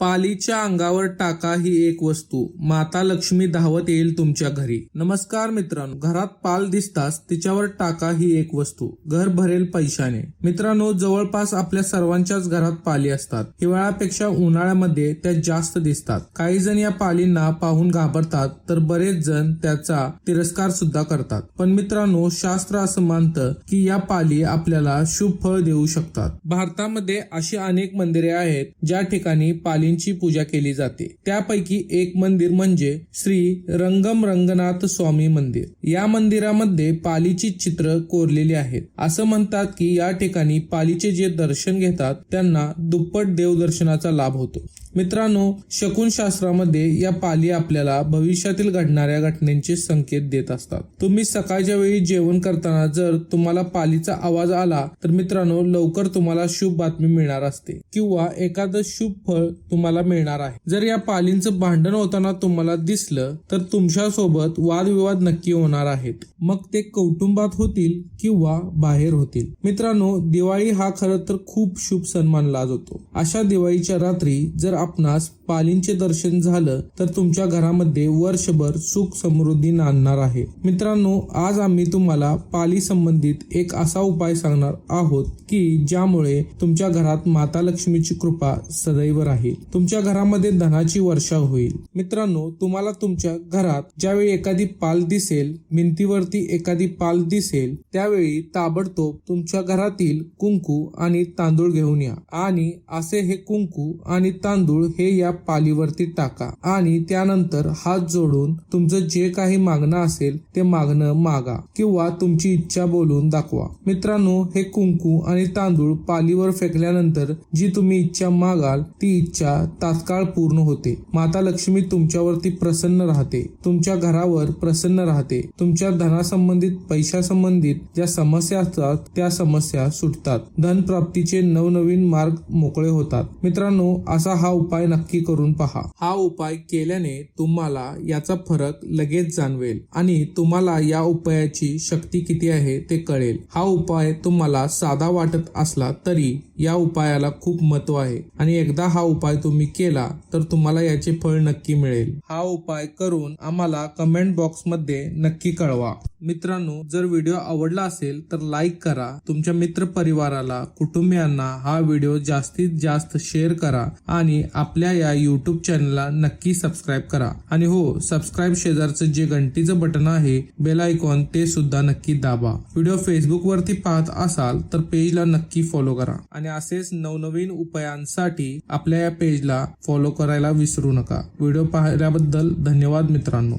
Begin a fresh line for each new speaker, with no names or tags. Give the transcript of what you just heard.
पालीच्या अंगावर टाका ही एक वस्तू. माता लक्ष्मी धावत येईल तुमच्या घरी. नमस्कार मित्रांनो घरात पाल दिसताच तिच्यावर टाका ही एक वस्तू. घर भरेल पैशाने. मित्रांनो जवळपास आपल्या सर्वांच्याच घरात पाली असतात. हिवाळ्यापेक्षा उन्हाळ्यामध्ये त्या जास्त दिसतात. काही जण या पालींना पाहून घाबरतात तर बरेच जण त्याचा तिरस्कार सुद्धा करतात. पण मित्रांनो शास्त्र असं मानतं की या पाली आपल्याला शुभ फळ देऊ शकतात. भारतामध्ये अशी अनेक मंदिरे आहेत ज्या ठिकाणी पाली स्वामींची पूजा केली जाते. त्यापैकी एक मंदिर म्हणजे श्री रंगम रंगनाथ स्वामी मंदिर. या मंदिरामध्ये पालीची चित्र कोरलेली आहेत. असं म्हणतात की या ठिकाणी पालीचे जे दर्शन घेतात त्यांना दुप्पट देवदर्शनाचा लाभ होतो. मित्रांनो शकुन शास्त्रामध्ये या पाली आपल्याला भविष्यातील घडणाऱ्या घटनेचे संकेत देत असतात. तुम्ही सकाळच्या वेळी जेवण करताना जर तुम्हाला पालीचा आवाज आला तर मित्रांनो लवकर तुम्हाला शुभ बातमी मिळणार असते किंवा एखादं शुभ फळ तुम्हाला मिळणार आहे. जर या पालींचं भांडण होताना तुम्हाला दिसलं तर तुमच्यासोबत वादविवाद नक्की होणार आहेत. मग ते कौटुंबात होतील किंवा बाहेर होतील. मित्रांनो दिवाळी हा खरं तर खूप शुभ सण मानला जातो अशा दिवाळीच्या रात्री जर आपणास पालींचे दर्शन झालं तर तुमच्या घरामध्ये वर्षभर सुख समृद्धी नांदणार आहे. मित्रांनो आज आम्ही तुम्हाला पाली संबंधित एक असा उपाय सांगणार आहोत की ज्यामुळे तुमच्या घरात माता लक्ष्मीची कृपा सदैव राहील. तुमच्या घरामध्ये धनाची वर्षा होईल. मित्रांनो तुम्हाला तुमच्या घरात ज्यावेळी एखादी पाल दिसेल भिंतीवरती एखादी पाल दिसेल त्यावेळी ताबडतोब तुमच्या घरातील कुंकू आणि तांदूळ घेऊन या. आणि असे हे कुंकू आणि तांदूळ हे या पालीवरती टाका आणि त्यानंतर हात जोडून तुमचं जे काही मागणं असेल ते मागणं मागा किंवा तुमची इच्छा बोलून दाखवा. मित्रांनो हे कुंकू आणि तांदूळ पालीवर फेकल्यानंतर जी तुम्ही इच्छा मागाल ती इच्छा तात्काळ पूर्ण होते. माता लक्ष्मी तुमच्यावरती प्रसन्न राहते. तुमच्या घरावर प्रसन्न राहते. तुमच्या धनासंबंधित पैशासंबंधित ज्या समस्या असतात त्या समस्या सुटतात. धन प्राप्तीचे नवनवीन मार्ग मोकळे होतात. मित्रांनो असा हा उपाय नक्की करून पहा. हा उपाय केल्याने तुम्हाला याचा फरक लगेच जाणवेल आणि तुम्हाला या उपायाची शक्ती किती आहे ते कळेल. हा उपाय तुम्हाला साधा वाटत असला तरी या उपायाला खूप महत्त्व आहे आणि एकदा हा उपाय तुम्ही केला तर तुम्हाला याचे फळ नक्की मिळेल. हा उपाय करून आम्हाला कमेंट बॉक्समध्ये नक्की कळवा. मित्रांनो जर व्हिडिओ आवडला असेल तर लाईक करा. तुमच्या मित्र परिवाराला कुटुंबियांना हा व्हिडिओ जास्तीत जास्त शेअर करा आणि आपल्या या युट्यूब चॅनलला नक्की सबस्क्राईब करा. आणि हो सबस्क्राईब शेजारचं जे घंटीचं बटन आहे बेल आयकॉन ते सुद्धा नक्की दाबा. व्हिडिओ फेसबुक वरती पाहत असाल तर पेजला नक्की फॉलो करा. आणि असेच नवनवीन उपायांसाठी आपल्या या पेजला फॉलो करायला विसरू नका. व्हिडिओ पाहिल्याबद्दल धन्यवाद मित्रांनो.